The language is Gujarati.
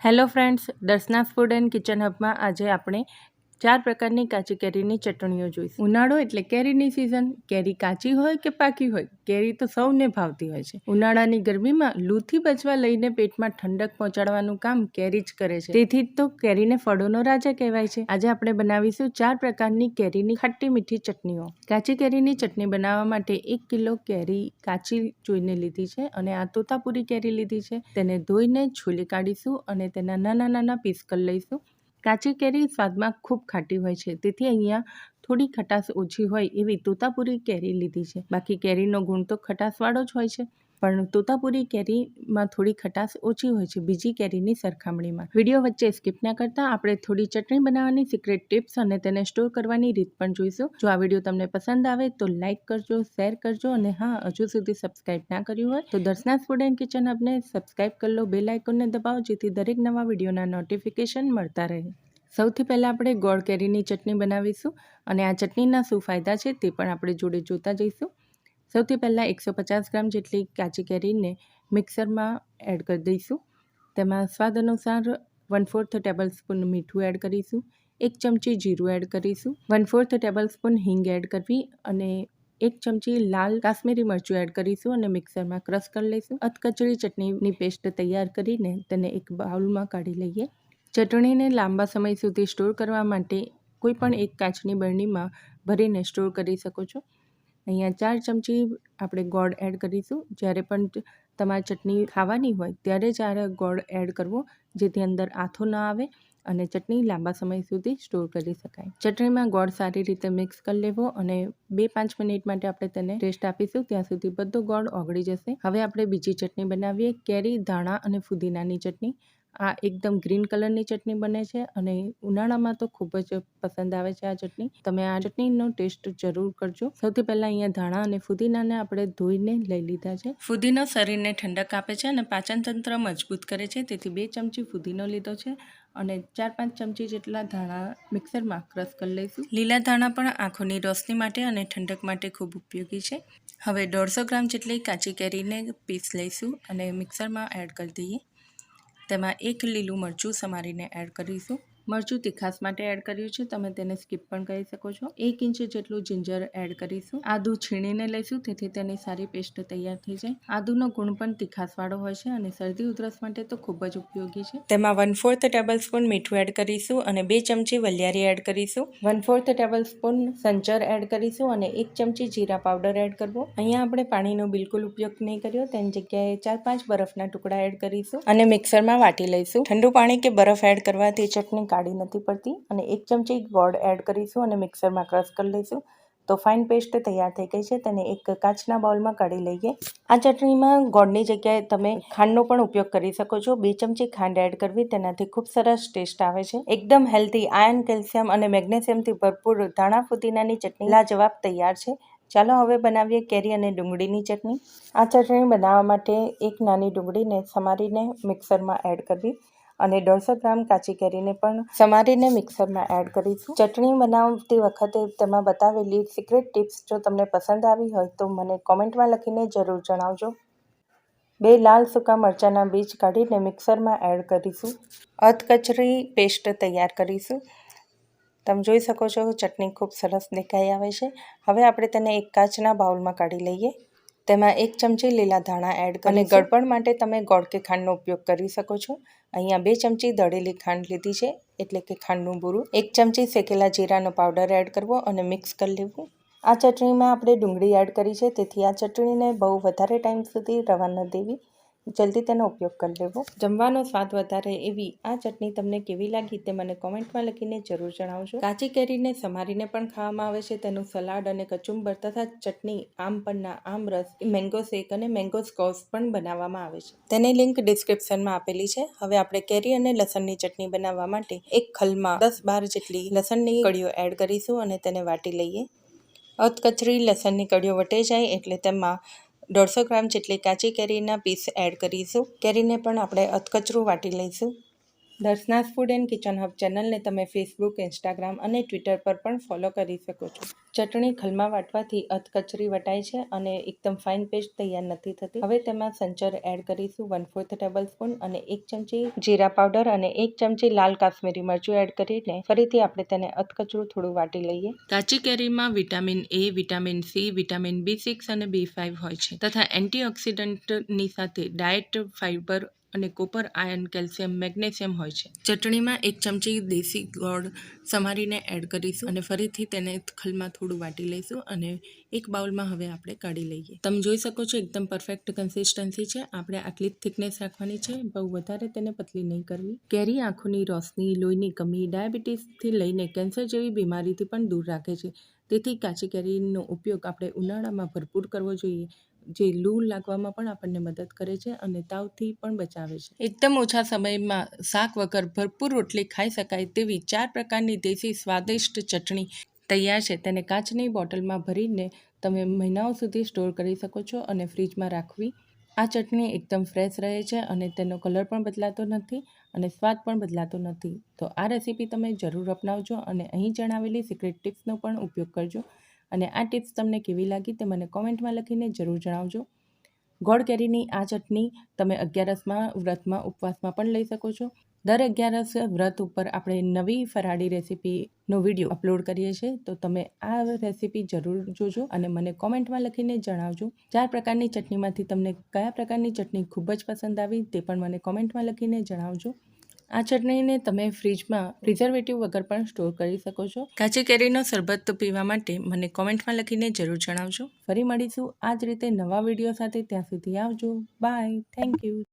Hello friends Darshana food and kitchen હબમાં આજે આપણે ચાર પ્રકારની કાચી કેરીની ચટણીઓ જોઈશું. ઉનાળો એટલે કેરીની સિઝન કેરી કાચી હોય કે પાકી હોય? કેરી તો સૌને ભાવતી હોય છે. ઉનાળાની ગરમીમાં લૂથી બચવા લઈને પેટમાં ઠંડક પહોંચાડવાનું કામ કેરી જ કરે છે. તેથી જ તો કેરીને ફળોનો રાજા કહેવાય છે. આજે આપણે બનાવીશું ચાર પ્રકારની કેરીની ખાટી મીઠી ચટણીઓ. કાચી કેરીની ચટણી બનાવવા માટે એક કિલો કેરી કાચી જોઈને લીધી છે અને આ તોતાપુરી કેરી લીધી છે. તેને ધોઈને છોલી કાઢીશું અને તેના નાના નાના પીસ લઈશું. કાચી કેરી સ્વાદમાં ખૂબ ખાટી હોય છે. તેથી અહીંયા થોડી ખટાશ ઓછી હોય એવી તોતાપુરી કેરી લીધી છે. બાકી કેરીનો ગુણ તો ખટાશવાળો જ હોય છે. પણ તોતાપુરી કેરીમાં થોડી ખટાશ ઓછી હોય છે. બીજી કેરીની સરખામણીમાં. વીડિયો વચ્ચે સ્કીપ ના કરતા આપણે થોડી ચટણી બનાવવાની સિક્રેટ ટિપ્સ અને તેને સ્ટોર કરવાની રીત પણ જોઈશું. જો આ વીડિયો તમને પસંદ આવે તો લાઇક કરજો શેર કરજો અને હા, હજુ સુધી સબસ્ક્રાઇબ ના કર્યું હોય તો દર્શના ફૂડ એન્ડ કિચન હબને સબસ્ક્રાઇબ કરી લો. બે લાઇકોનને દબાવો જેથી દરેક નવા વિડીયોના નોટિફિકેશન મળતા રહે. સૌથી પહેલાં આપણે ગોળ કેરીની ચટણી બનાવીશું અને આ ચટણીના શું ફાયદા છે તે પણ આપણે જોડે જોતા જઈશું. સૌથી પહેલાં એકસો પચાસ ગ્રામ જેટલી કાચી કેરીને મિક્સરમાં એડ કરી દઈશું. તેમાં સ્વાદ અનુસાર વન ફોર્થ ટેબલ સ્પૂન મીઠું એડ કરીશું. એક ચમચી જીરું એડ કરીશું. વન ફોર્થ ટેબલ સ્પૂન હિંગ એડ કરવી અને એક ચમચી લાલ કાશ્મીરી મરચું એડ કરીશું અને મિક્સરમાં ક્રશ કરી લઈશું. અધકચરી ચટણીની પેસ્ટ તૈયાર કરીને તેને એક બાઉલમાં કાઢી લઈએ. ચટણીને લાંબા સમય સુધી સ્ટોર કરવા માટે કોઈ પણ એક કાચની બરણીમાં ભરીને સ્ટોર કરી શકો છો. અહીંયા ચાર ચમચી આપણે ગોળ એડ કરીશું. જ્યારે પણ તમારે ચટણી ખાવાની હોય ત્યારે જ આ ગોળ એડ કરવો, જેથી અંદર આથો ન આવે અને ચટણી લાંબા સમય સુધી સ્ટોર કરી શકાય. ચટણીમાં ગોળ સારી રીતે મિક્સ કરી લેવો અને બે પાંચ મિનિટ માટે આપણે તેને ટેસ્ટ આપીશું. ત્યાં સુધી બધો ગોળ ઓગળી જશે. હવે આપણે બીજી ચટણી બનાવીએ. કેરી, ધાણા અને ફુદીનાની ચટણી. આ એકદમ ગ્રીન કલરની ચટણી બને છે અને ઉનાળામાં તો ખૂબ જ પસંદ આવે છે આ ચટણી. તમે આ ચટણીનો ટેસ્ટ જરૂર કરજો. સૌથી પહેલાં અહીંયા ધાણા અને ફુદીનાને આપણે ધોઈને લઈ લીધા છે. ફુદીનો શરીરને ઠંડક આપે છે અને પાચન તંત્ર મજબૂત કરે છે. તેથી બે ચમચી ફુદીનો લીધો છે અને ચાર પાંચ ચમચી જેટલા ધાણા મિક્સરમાં ક્રશ કરી લઈશું. લીલા ધાણા પણ આંખોની રોશની માટે અને ઠંડક માટે ખૂબ ઉપયોગી છે. હવે દોઢસો ગ્રામ જેટલી કાચી કેરીને પીસ લઈશું અને મિક્સરમાં એડ કરી દઈએ. તેમાં એક લીલું મરચું સમારીને એડ કરીશું. મરચું તીખાસ માટે એડ કર્યું છે. તમે તેને સ્કીપ પણ કરી શકો છો. એક ઇંચ જેટલું જિંજર એડ કરીશું. આદું છીણીને લઈશું, તેથી તેની સારી પેસ્ટ તૈયાર થઈ જાય. આદુનો ગુણ પણ તીખાસવાળો હોય છે અને શરદી ઉધરસ માટે તો ખૂબ જ ઉપયોગી છે. તેમાં વન ફોર્થ ટેબલ સ્પૂન મીઠું એડ કરીશું અને બે ચમચી વલિયારી એડ કરીશું. વન ફોર્થ ટેબલ સ્પૂન સંચર એડ કરીશું અને એક ચમચી જીરા પાવડર એડ કરવો. અહીંયા આપણે પાણીનો બિલકુલ ઉપયોગ નહીં કર્યો. તેની જગ્યાએ ચાર પાંચ બરફના ટુકડા એડ કરીશું અને મિક્સરમાં વાટી લઈશું. ઠંડુ પાણી કે બરફ એડ કરવાથી ચટણી કાઢી નથી પડતી અને એક ચમચી ગોળ એડ કરીશું અને મિક્સરમાં ક્રશ કરી લઈશું. તો ફાઇન પેસ્ટ તૈયાર થઈ ગઈ છે, તેને એક કાચના બાઉલમાં કાઢી લઈએ. આ ચટણીમાં ગોળની જગ્યાએ તમે ખાંડનો પણ ઉપયોગ કરી શકો છો. બે ચમચી ખાંડ એડ કરવી તેનાથી ખૂબ સરસ ટેસ્ટ આવે છે. એકદમ હેલ્ધી આયર્ન કેલ્શિયમ અને મેગ્નેશિયમથી ભરપૂર ધાણા ફુદીનાની ચટણી લાજવાબ તૈયાર છે. ચાલો હવે બનાવીએ કેરી અને ડુંગળીની ચટણી. આ ચટણી બનાવવા માટે એક નાની ડુંગળીને સમારીને મિક્સરમાં એડ કરવી. અને દોઢસો ગ્રામ કાચી કેરીને પણ સમારીને મિક્સરમાં એડ કરીશું. ચટણી બનાવતી વખતે તેમાં બતાવેલી સિક્રેટ ટિપ્સ જો તમને પસંદ આવી હોય તો મને કોમેન્ટમાં લખીને જરૂર જણાવજો. બે લાલ સૂકા મરચાંના બીજ કાઢીને મિક્સરમાં એડ કરીશું. અધકચરી પેસ્ટ તૈયાર કરીશું. તમે જોઈ શકો છો ચટણી ખૂબ સરસ દેખાઈ આવે છે. હવે આપણે તેને એક કાચના બાઉલમાં કાઢી લઈએ. તેમાં એક ચમચી લીલા ધાણા એડ અને ગળપણ માટે તમે ગોળ કે ખાંડનો ઉપયોગ કરી શકો છો. અહીંયા બે ચમચી દળેલી ખાંડ લીધી છે એટલે કે ખાંડનું બૂરું. એક ચમચી શેકેલા જીરાનો પાવડર એડ કરવો અને મિક્સ કરી લેવું. આ ચટણીમાં આપણે ડુંગળી એડ કરી છે તેથી આ ચટણીને બહુ વધારે ટાઈમ સુધી રવા ન દેવી. જલ્દી તેનો ઉપયોગ કરી લેવો. જમવાનો સ્વાદ વધારે એવી આ ચટણી તમને કેવી લાગી તે મને કોમેન્ટમાં લખીને જરૂર જણાવજો. કાચી કેરીને સમારીને પણ ખાવામાં આવે છે. તેનું સલાડ અને કચુંબર તથા ચટણી આમ પરના આમ રસ મેંગો શેક અને મેંગો સ્કોસ પણ બનાવવામાં આવે છે. તેની લિંક ડિસ્ક્રિપ્શનમાં આપેલી છે. હવે આપણે કેરી અને લસણની ચટણી બનાવવા માટે એક ખલમાં દસ બાર જેટલી લસણની કળીઓ એડ કરીશું અને તેને વાટી લઈએ. અધકચરી લસણની કળીઓ વટે જાય એટલે તેમાં દોઢસો ગ્રામ જેટલી કાચી કેરીના પીસ એડ કરીશું. કેરીને પણ આપણે અધકચરું વાટી લઈશું. Darshana's food and kitchen hub ચેનલને તમે ફેસબુક, ઇન્સ્ટાગ્રામ અને ટ્વિટર પર પણ ફોલો કરી શકો છો. ચટણી ખલમાં વાટવાથી અધકચરી વટાય છે અને એકદમ ફાઇન પેસ્ટ તૈયાર નથી થતી. હવે તેમાં સંચર એડ કરીશું વન ફોર્થ ટેબલ સ્પૂન અને એક ચમચી જીરા પાવડર અને એક ચમચી લાલ કાશ્મીરી મરચું એડ કરીને ફરીથી આપણે તેને અધકચરું થોડું વાટી લઈએ. કાચી કેરીમાં vitamin A, vitamin C, vitamin B six અને બી ફાઇવ હોય છે. તથા એન્ટીઓક્સિડન્ટની સાથે ડાયટ ફાઇબર અને કોપર આયર્ન કેલ્શિયમ, મેગ્નેશિયમ હોય છે. ચટણીમાં એક ચમચી દેશી ગોળ સમારીને એડ કરીશું અને ફરીથી તેને ખલમાં થોડું વાટી લઈશું અને એક બાઉલમાં હવે આપણે કાઢી લઈએ. તમે જોઈ શકો છો એકદમ પરફેક્ટ કન્સિસ્ટન્સી છે. આપણે આટલી જ થિકનેસ રાખવાની છે. બહુ વધારે તેને પતલી નહીં કરવી. કેરી આંખોની રોશની, લોહીની કમી, ડાયાબિટીસથી લઈને કેન્સર જેવી બીમારીથી પણ દૂર રાખે છે. તેથી કાચી કેરીનો ઉપયોગ આપણે ઉનાળામાં ભરપૂર કરવો જોઈએ. જે લૂ લાગવામાં પણ આપણને મદદ કરે છે અને તાવથી પણ બચાવે છે. એકદમ ઓછા સમયમાં શાક વગર ભરપૂર રોટલી ખાઈ શકાય તેવી ચાર પ્રકારની દેશી સ્વાદિષ્ટ ચટણી તૈયાર છે. તેને કાચની બોટલમાં ભરીને તમે મહિનાઓ સુધી સ્ટોર કરી શકો છો અને ફ્રીજમાં રાખવી. આ ચટણી એકદમ ફ્રેશ રહે છે અને તેનો કલર પણ બદલાતો નથી અને સ્વાદ પણ બદલાતો નથી. તો આ રેસીપી તમે જરૂર અપનાવજો અને અહીં જણાવેલી સિક્રેટ ટિપ્સનો પણ ઉપયોગ કરજો. અને આ ટિપ્સ તમને કેવી લાગી તે મને કોમેન્ટમાં લખીને જરૂર જણાવજો. ગોળ કેરીની આ ચટણી તમે અગિયારસમાં વ્રતમાં ઉપવાસમાં પણ લઈ શકો છો. દર અગિયારસ વ્રત ઉપર આપણે નવી ફરાળી રેસીપીનો વીડિયો અપલોડ કરીએ છીએ, તો તમે આ રેસીપી જરૂર જોજો અને મને કોમેન્ટમાં લખીને જણાવજો. ચાર પ્રકારની ચટણીમાંથી તમને કયા પ્રકારની ચટણી ખૂબ જ પસંદ આવી તે પણ મને કોમેન્ટમાં લખીને જણાવજો. આ ચટણીને તમે ફ્રીજમાં પ્રિઝર્વેટિવ વગર પણ સ્ટોર કરી શકો છો. કાચી કેરીનો શરબત પીવા માટે મને કોમેન્ટમાં લખીને જરૂર જણાવજો. ફરી મળીશું આ જ રીતે નવા વીડિયો સાથે ત્યાં સુધી આવજો. બાય. Thank you.